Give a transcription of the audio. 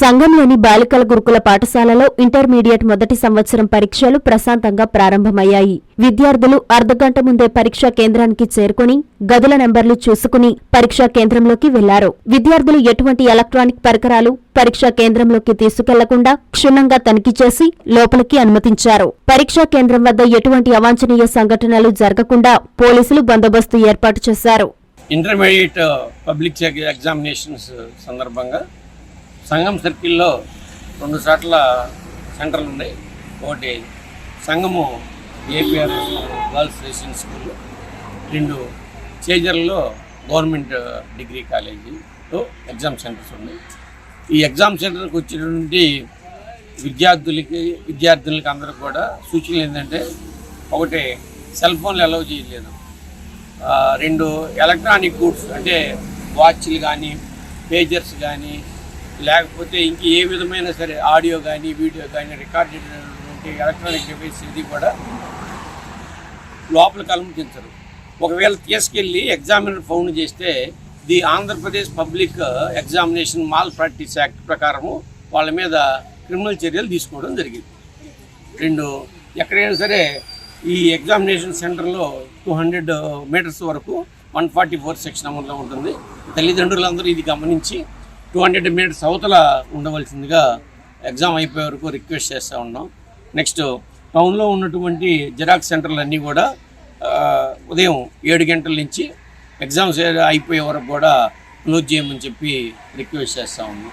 సంఘంలోని బాలికల గురుకుల పాఠశాలలో ఇంటర్మీడియట్ మొదటి సంవత్సరం పరీక్షలు ప్రశాంతంగా ప్రారంభమయ్యాయి. విద్యార్థులు అర్ధగంట ముందే పరీక్షా కేంద్రానికి చేరుకుని గదుల నెంబర్లు చూసుకుని పరీక్షా కేంద్రంలోకి వెళ్ళారు. విద్యార్థులు ఎటువంటి ఎలక్ట్రానిక్ పరికరాలు పరీక్షా కేంద్రంలోకి తీసుకెళ్ళకుండా క్షుణ్ణంగా తనిఖీ చేసి లోపలికి అనుమతించారు. పరీక్షా కేంద్రం వద్ద ఎటువంటి అవాంఛనీయ సంఘటనలు జరగకుండా పోలీసులు బందోబస్తు ఏర్పాటు చేశారు. ఇంటర్మీడియట్ పబ్లిక్ ఎగ్జామినేషన్స్ సందర్భంగా సంఘం సర్కిల్లో రెండు చోట్ల సెంటర్లు ఉన్నాయి. ఒకటి సంఘము ఏపీఆర్ గర్ల్స్ రెసిడెన్స్ స్కూల్. రెండు చేజర్లో గవర్నమెంట్ డిగ్రీ కాలేజీలో ఎగ్జామ్ సెంటర్స్ ఉన్నాయి. ఈ ఎగ్జామ్ సెంటర్కి వచ్చేటువంటి విద్యార్థులకి విద్యార్థులకి అందరూ కూడా సూచనలు ఏంటంటే ఒకటి సెల్ ఫోన్లు అలౌ చేయలేదు. రెండు ఎలక్ట్రానిక్ గూడ్స్ అంటే వాచ్లు కానీ పేజర్స్ కానీ లేకపోతే ఇంక ఏ విధమైన సరే ఆడియో కానీ వీడియో కానీ రికార్డ్ చేసినటువంటి ఎలక్ట్రానిక్ డివైస్ ఇది కూడా లోపలికి అనుమతించరు ఒకవేళ తీసుకెళ్ళి ఎగ్జామినర్ ఫౌండ్ చేస్తే the Andhra Pradesh public examination malpractice act ప్రకారము వాళ్ళ మీద క్రిమినల్ చర్యలు తీసుకోవడం జరిగింది. రెండు ఎక్కడైనా సరే ఈ ఎగ్జామినేషన్ సెంటర్లో టూ హండ్రెడ్ మీటర్స్ వరకు వన్ ఫార్టీ ఫోర్ సెక్షన్ అమల్లో ఉంటుంది. తల్లిదండ్రులందరూ ఇది గమనించి టూ హండ్రెడ్ మీటర్స్ అవతల ఉండవలసిందిగా ఎగ్జామ్ అయిపోయే వరకు రిక్వెస్ట్ చేస్తూ ఉన్నాం. నెక్స్ట్ టౌన్లో ఉన్నటువంటి జిరాక్స్ సెంటర్లు అన్నీ కూడా ఉదయం ఏడు గంటల నుంచి ఎగ్జామ్స్ అయిపోయే వరకు కూడా క్లోజ్ చేయమని చెప్పి రిక్వెస్ట్ చేస్తూ ఉన్నాం.